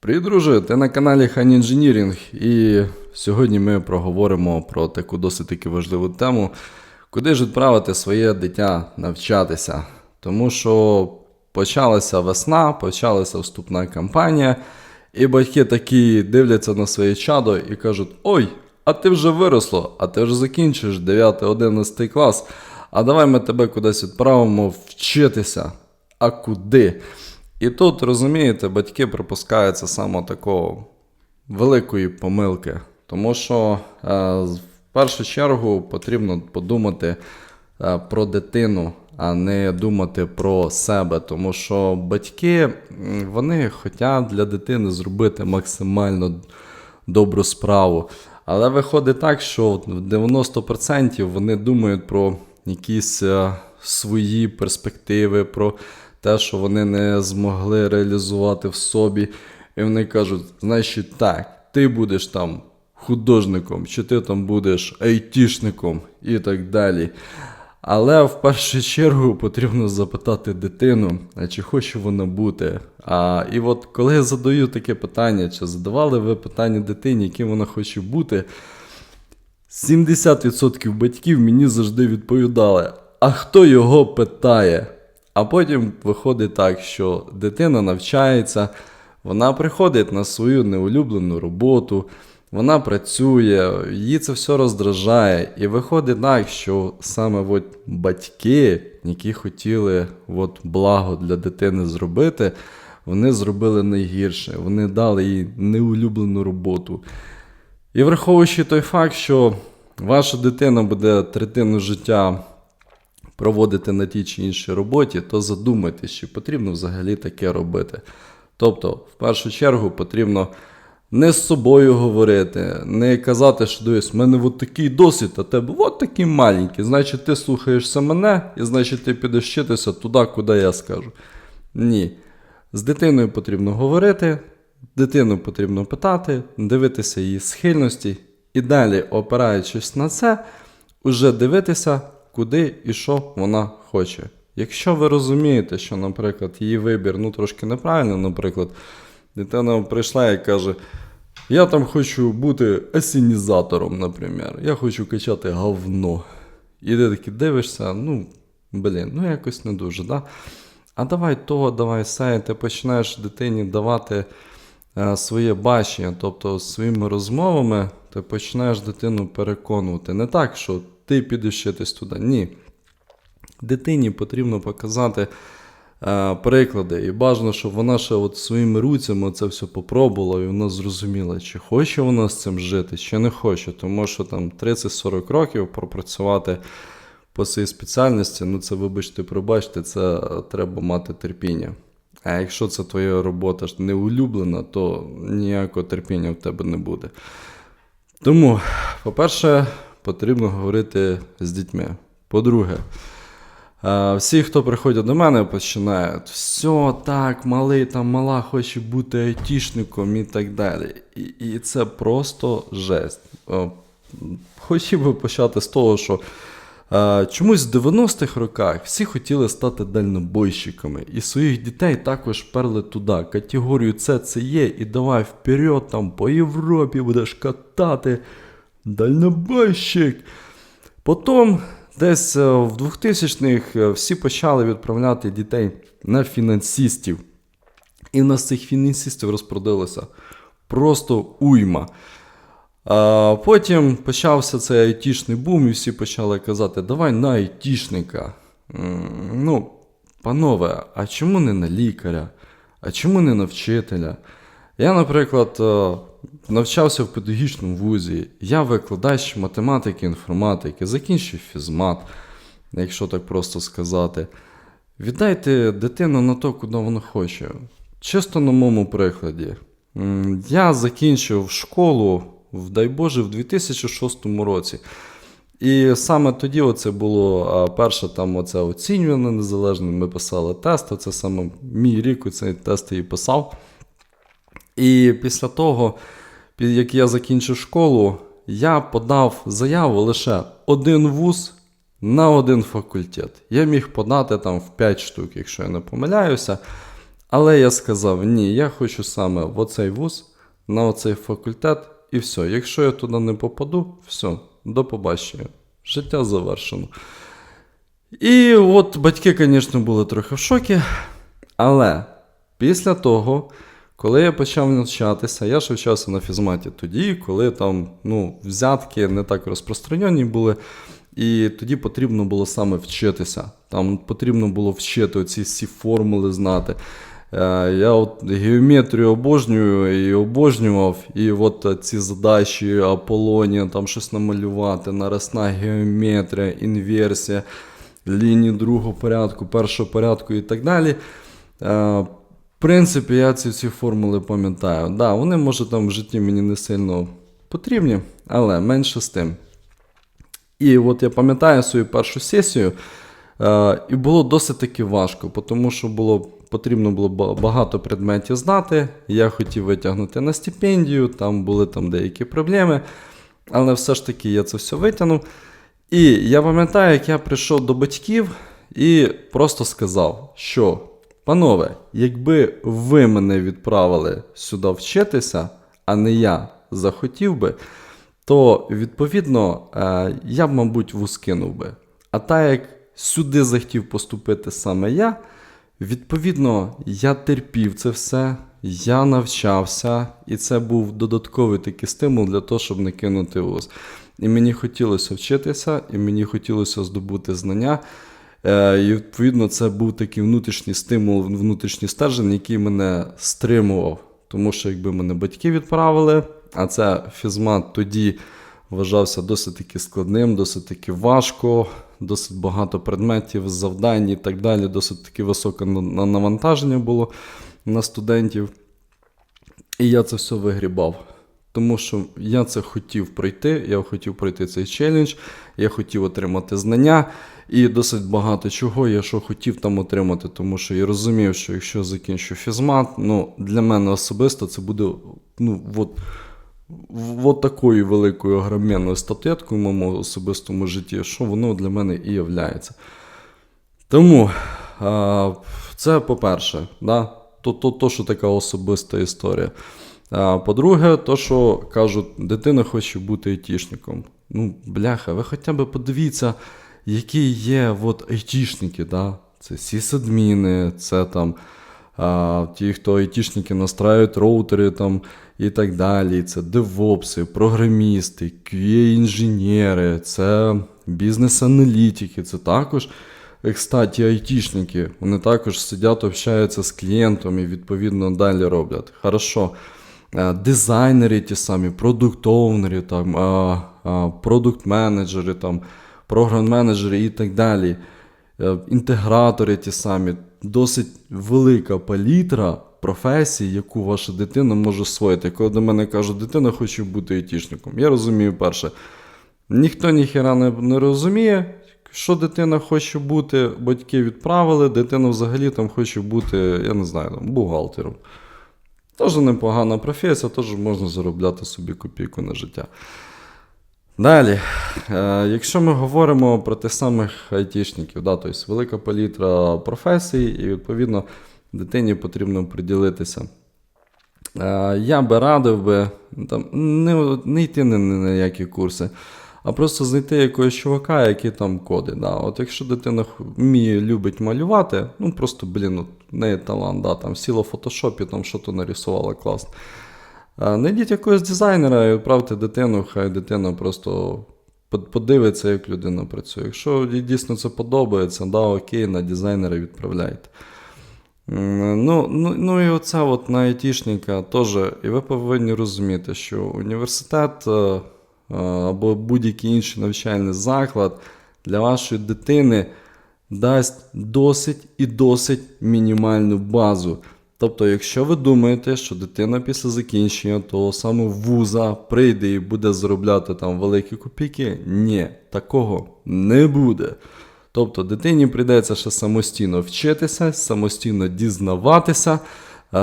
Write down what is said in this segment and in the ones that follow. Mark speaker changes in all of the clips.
Speaker 1: Привіт, друже! Ти на каналі Хан Інженірінг, і сьогодні ми проговоримо про таку досить таки важливу тему, куди ж відправити своє дитя навчатися. Тому що почалася весна, почалася вступна кампанія, і батьки такі дивляться на своє чадо і кажуть: Ой, а ти вже виросло, а ти вже закінчиш 9-11 клас. А давай ми тебе кудись відправимо вчитися. А куди? І тут, розумієте, батьки припускаються саме такого великої помилки. Тому що е, в першу чергу потрібно подумати е, про дитину, а не думати про себе. Тому що батьки вони хочуть для дитини зробити максимально добру справу. Але виходить так, що в 90% вони думають про якісь е, свої перспективи, про те, що вони не змогли реалізувати в собі. І вони кажуть, значить так, ти будеш там художником, чи ти там будеш айтішником і так далі. Але в першу чергу потрібно запитати дитину, а чи хоче вона бути. А, і от коли я задаю таке питання, чи задавали ви питання дитині, яким вона хоче бути, 70% батьків мені завжди відповідали, а хто його питає? А потім виходить так, що дитина навчається, вона приходить на свою неулюблену роботу, вона працює, її це все роздражає. І виходить так, що саме от батьки, які хотіли от благо для дитини зробити, вони зробили найгірше. Вони дали їй неулюблену роботу. І враховуючи той факт, що ваша дитина буде третину життя проводити на тій чи іншій роботі, то задумайтесь, чи потрібно взагалі таке робити. Тобто, в першу чергу, потрібно не з собою говорити, не казати, що дивись, в мене от такий досвід, а тебе от такий маленький. Значить, ти слухаєшся мене, і значить ти підеш вчитися туди, куди я скажу. Ні. З дитиною потрібно говорити, дитину потрібно питати, дивитися її схильності, і далі, опираючись на це, уже дивитися, куди і що вона хоче. Якщо ви розумієте, що, наприклад, її вибір ну, трошки неправильно, наприклад, дитина прийшла і каже: Я там хочу бути асінізатором, наприклад, я хочу качати говно. І ти такий дивишся, ну, блін, ну якось не дуже, да? А давай то, давай і ти починаєш дитині давати е, своє бачення, тобто своїми розмовами ти починаєш дитину переконувати. Не так, що ти підеш вчитись туди. Ні. Дитині потрібно показати е, приклади. І бажано, щоб вона ще от своїми руцями це все попробувала, і вона зрозуміла, чи хоче вона з цим жити, чи не хоче. Тому що там 30-40 років пропрацювати по своїй спеціальності, ну це, вибачте, пробачте, це треба мати терпіння. А якщо це твоя робота ж не улюблена, то ніякого терпіння в тебе не буде. Тому, по-перше, потрібно говорити з дітьми. По-друге, е, всі, хто приходять до мене, починають все так, малий там мала хоче бути айтішником і так далі. І, і це просто жесть. Е, Хотів би почати з того, що е, чомусь в 90-х роках всі хотіли стати дальнобойщиками, і своїх дітей також перли туди. Категорію С це є, і давай вперед там по Європі будеш катати. Дальнобойщик. Потім, десь е, в 2000-х е, всі почали відправляти дітей на фінансистів. І в нас цих фінансистів розпродалося просто уйма. А потім почався цей айтішний бум, і всі почали казати: давай на айтішника. Ну, панове, а чому не на лікаря? А чому не на вчителя? Я, наприклад, е, навчався в педагогічному вузі, я викладач математики, інформатики, закінчив фізмат, якщо так просто сказати. Віддайте дитину на то, куди вона хоче. Чисто на моєму прикладі. Я закінчив школу, дай Боже, в 2006 році. І саме тоді оце було перше там оце оцінювання незалежне. Ми писали тести. Це саме мій рік у цей тест і писав. І після того, як я закінчив школу, я подав заяву лише один вуз на один факультет. Я міг подати там в 5 штук, якщо я не помиляюся. Але я сказав: ні, я хочу саме в оцей вуз, на оцей факультет, і все. Якщо я туди не попаду, все, до побачення. Життя завершено. І от батьки, звісно, були трохи в шокі. Але після того, коли я почав навчатися, я ж вчався на фізматі тоді, коли там ну, взятки не так розпространені були. І тоді потрібно було саме вчитися. Там потрібно було вчити оці всі формули знати. Е, Я от геометрію обожнюю і обожнював. І от е, ці задачі Аполлонія, там щось намалювати, наросна геометрія, інверсія, лінії другого порядку, першого порядку і так далі. В принципі, я ці всі формули пам'ятаю. Да, вони, може, там в житті мені не сильно потрібні, але менше з тим. І от я пам'ятаю свою першу сесію, е, і було досить таки важко, тому що було, потрібно було багато предметів знати. Я хотів витягнути на стипендію, там були там деякі проблеми, але все ж таки я це все витягнув. І я пам'ятаю, як я прийшов до батьків і просто сказав, що, панове, якби ви мене відправили сюди вчитися, а не я захотів би, то відповідно е, я б, мабуть, вуз кинув би. А так як сюди захотів поступити саме я, відповідно, я терпів це все, я навчався, і це був додатковий такий стимул для того, щоб не кинути вуз. І мені хотілося вчитися, і мені хотілося здобути знання. Е, І відповідно це був такий внутрішній стимул, внутрішній стержень, який мене стримував. Тому що якби мене батьки відправили, а це фізмат тоді вважався досить таки складним, досить таки важко, досить багато предметів, завдань і так далі, досить таки високе на- на- навантаження було на студентів. І я це все вигрібав. Тому що я це хотів пройти, я хотів пройти цей челендж, я хотів отримати знання і досить багато чого я що хотів там отримати, тому що я розумів, що якщо закінчу фізмат, ну для мене особисто це буде ну, от, от такою великою огроменною статуеткою в моєму особистому житті, що воно для мене і являється. Тому це по-перше, да? то, то, то, що така особиста історія. По-друге, то, що кажуть, дитина хоче бути айтішником. Ну, бляха, ви хоча б подивіться, які є от, айтішники, да? це сісадміни, це там а, ті, хто айтішники настраюють роутери там, і так далі. Це девопси, програмісти, QA-інженери, це бізнес-аналітики, це також, е, кстати, айтішники. Вони також сидять, общаються з клієнтом і відповідно далі роблять. Хорошо. Е, Дизайнери ті самі, продуктовнери, там, а, а, продукт-менеджери, програм-менеджери і так далі. Е, Інтегратори ті самі, досить велика палітра професій, яку ваша дитина може освоїти. Коли до мене кажуть, дитина хоче бути айтішником. Я розумію перше, ніхто ніхіра не, не розуміє, що дитина хоче бути, батьки відправили, дитина взагалі там хоче бути, я не знаю, там, бухгалтером. Теж непогана професія, теж можна заробляти собі копійку на життя. Далі, е, якщо ми говоримо про тих самих айтішників, да, тобто велика палітра професій, і відповідно дитині потрібно приділитися. Е, я би радив би там, не, не йти на ніякі курси, а просто знайти якогось чувака, який там коди. Да. От якщо дитина вміє, любить малювати, ну просто, блін, от, неї талант, да, там сіла в фотошопі, там що то нарисувала класно. Найдіть якогось дизайнера і відправте дитину, хай дитина просто подивиться, як людина працює. Якщо їй дійсно це подобається, да, окей, на дизайнера відправляйте. Ну, ну, ну і оце от на айтішника теж. І ви повинні розуміти, що університет е, або будь-який інший навчальний заклад для вашої дитини дасть досить і досить мінімальну базу. Тобто, якщо ви думаєте, що дитина після закінчення того самого вуза прийде і буде заробляти там великі копійки, ні, такого не буде. Тобто дитині прийдеться ще самостійно вчитися, самостійно дізнаватися,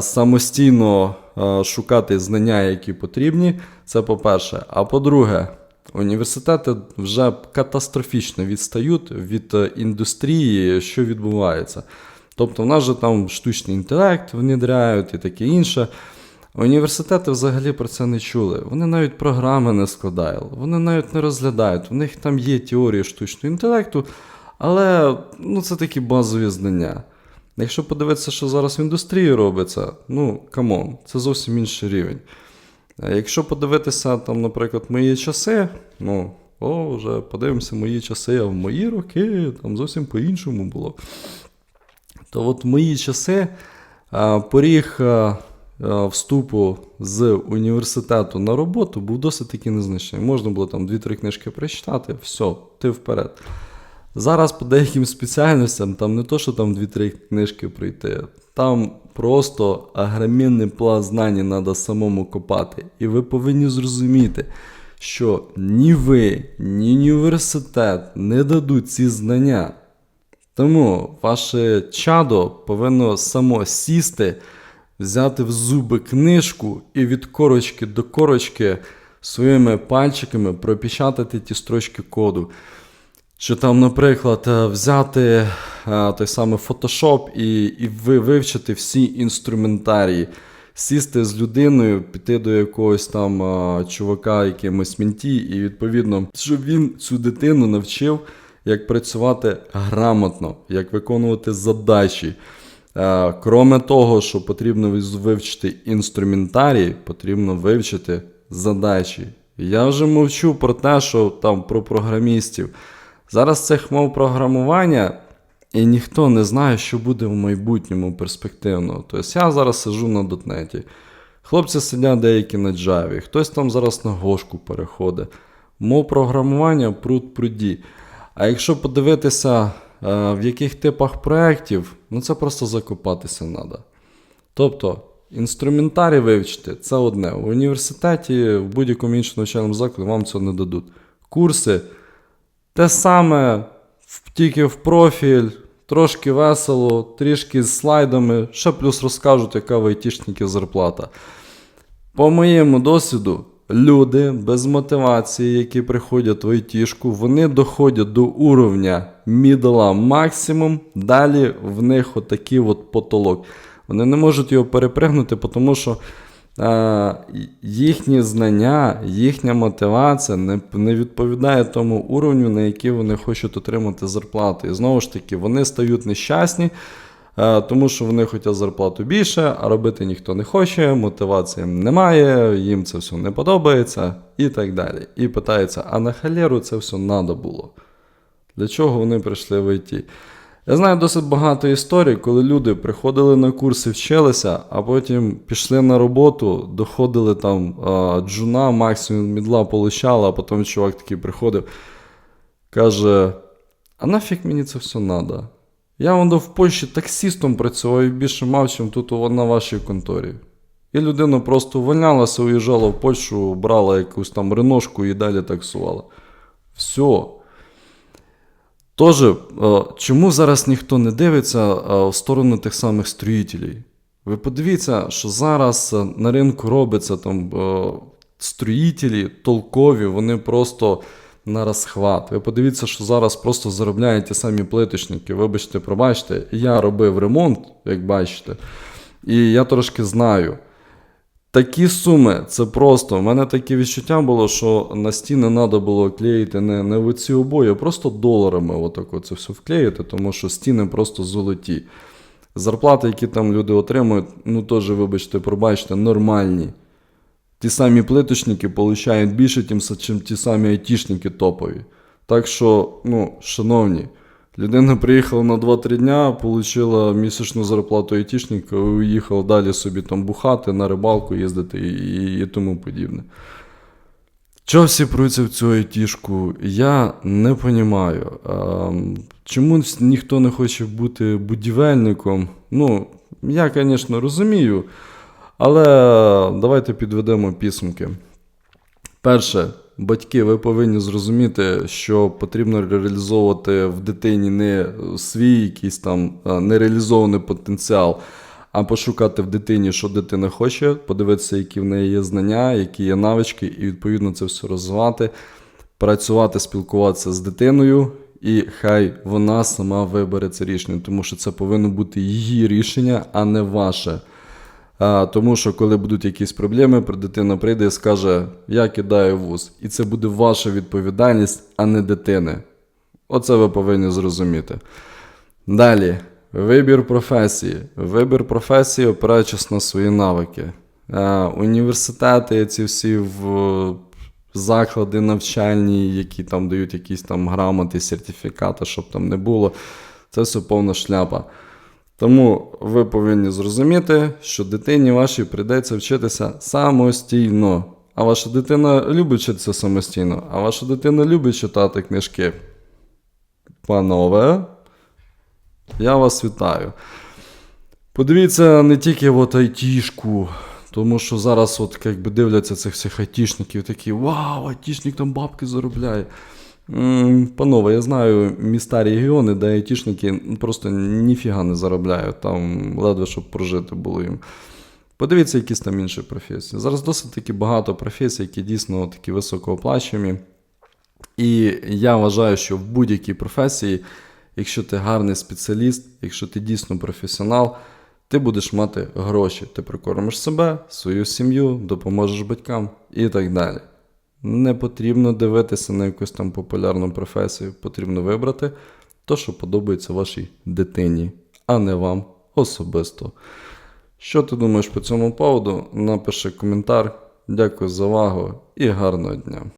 Speaker 1: самостійно е, шукати знання, які потрібні. Це по-перше. А по-друге, університети вже катастрофічно відстають від е, індустрії, що відбувається. Тобто в нас же там штучний інтелект внедряють і таке інше. Університети взагалі про це не чули. Вони навіть програми не складають, вони навіть не розглядають. У них там є теорії штучного інтелекту, але ну, це такі базові знання. Якщо подивитися, що зараз в індустрії робиться, ну камон, це зовсім інший рівень. Якщо подивитися, там, наприклад, мої часи, ну, о, вже подивимося мої часи, а в мої роки там зовсім по-іншому було. То от в мої часи поріг вступу з університету на роботу був досить таки незначний. Можна було там 2-3 книжки прочитати, все, ти вперед. Зараз по деяким спеціальностям там не то, що там 2-3 книжки пройти, там просто агромінний пласт знань треба самому копати. І ви повинні зрозуміти, що ні ви, ні університет не дадуть ці знання. Тому ваше чадо повинно само сісти, взяти в зуби книжку і від корочки до корочки своїми пальчиками пропечатати ті строчки коду. Чи там, наприклад, е, взяти е, той самий Photoshop і, і ви вивчити всі інструментарії, сісти з людиною, піти до якогось там е, чувака, якимось мінті, і відповідно, щоб він цю дитину навчив, як працювати грамотно, як виконувати задачі. Кроме того, що потрібно вивчити інструментарій, потрібно вивчити задачі. Я вже мовчу про те, що там про програмістів. Зараз цих мов програмування, і ніхто не знає, що буде в майбутньому перспективно. Тобто я зараз сижу на дотнеті. Хлопці сидять деякі на Java, хтось там зараз на гошку переходить. Мов програмування пруд пруді. А якщо подивитися, е, в яких типах проєктів, ну це просто закопатися треба. Тобто, інструментарій вивчити це одне. В університеті, в будь-якому іншому навчальному закладі вам цього не дадуть. Курси те саме, тільки в профіль, трошки весело, трішки з слайдами, ще плюс розкажуть, яка в айтішників зарплата. По моєму досвіду, люди без мотивації, які приходять в айтішку, вони доходять до уровня мідла максимум, далі в них отакий от потолок. Вони не можуть його перепригнути, тому що їхні знання, їхня мотивація не, не відповідає тому уровню, на який вони хочуть отримати зарплату. І знову ж таки, вони стають нещасні, е, тому що вони хочуть зарплату більше, а робити ніхто не хоче, мотивації немає, їм це все не подобається і так далі. І питаються, а на халеру це все треба було. Для чого вони прийшли в ІТ? Я знаю досить багато історій, коли люди приходили на курси, вчилися, а потім пішли на роботу, доходили там джуна, максимум мідла получали, а потім чувак такий приходив, каже: А нафіг мені це все треба? Я воно в Польщі таксістом працював і більше мав, чим тут на вашій конторі. І людина просто увольнялася, уїжджала в Польщу, брала якусь там реношку і далі таксувала. Все. Тож, е, чому зараз ніхто не дивиться е, в сторону тих самих строїтелів? Ви подивіться, що зараз е, на ринку робиться там строїтелі толкові, вони просто на розхват. Ви подивіться, що зараз просто заробляють ті самі плиточники. Вибачте, пробачте, я робив ремонт, як бачите, і я трошки знаю. Такі суми, це просто. У мене таке відчуття було, що на стіни треба було клеїти не, не в ці обої, а просто доларами отак це все вклеїти, тому що стіни просто золоті. Зарплати, які там люди отримують, ну теж, вибачте, пробачте, нормальні. Ті самі плиточники получають більше, тим, чим ті самі айтішники топові. Так що, ну, шановні, людина приїхала на 2-3 дня, отримала місячну зарплату айтішника і уїхала далі собі там бухати, на рибалку їздити і, і, тому подібне. Чого всі пруться в цю айтішку, я не розумію. Чому ніхто не хоче бути будівельником? Ну, я, звісно, розумію, але давайте підведемо підсумки. Перше, батьки, ви повинні зрозуміти, що потрібно реалізовувати в дитині не свій якийсь там нереалізований потенціал, а пошукати в дитині, що дитина хоче, подивитися, які в неї є знання, які є навички, і відповідно це все розвивати, працювати, спілкуватися з дитиною і хай вона сама вибере це рішення, тому що це повинно бути її рішення, а не ваше. А, тому що коли будуть якісь проблеми, дитина прийде і скаже: Я кидаю вуз. І це буде ваша відповідальність, а не дитини. Оце ви повинні зрозуміти. Далі, вибір професії. Вибір професії, опираючись на свої навики. Е, університети, ці всі в заклади навчальні, які там дають якісь там грамоти, сертифікати, щоб там не було. Це все повна шляпа. Тому ви повинні зрозуміти, що дитині вашій прийдеться вчитися самостійно. А ваша дитина любить вчитися самостійно, а ваша дитина любить читати книжки. Панове, я вас вітаю. Подивіться не тільки от айтішку, тому що зараз от якби дивляться цих всіх айтішників, такі вау, айтішник там бабки заробляє. Панове, я знаю міста регіони, де айтішники просто ніфіга не заробляють, там ледве щоб прожити було їм. Подивіться, якісь там інші професії. Зараз досить таки багато професій, які дійсно такі високооплачуємі. І я вважаю, що в будь-якій професії, якщо ти гарний спеціаліст, якщо ти дійсно професіонал, ти будеш мати гроші. Ти прикормиш себе, свою сім'ю, допоможеш батькам і так далі. Не потрібно дивитися на якусь там популярну професію. Потрібно вибрати те, що подобається вашій дитині, а не вам особисто. Що ти думаєш по цьому поводу? Напиши коментар. Дякую за увагу і гарного дня.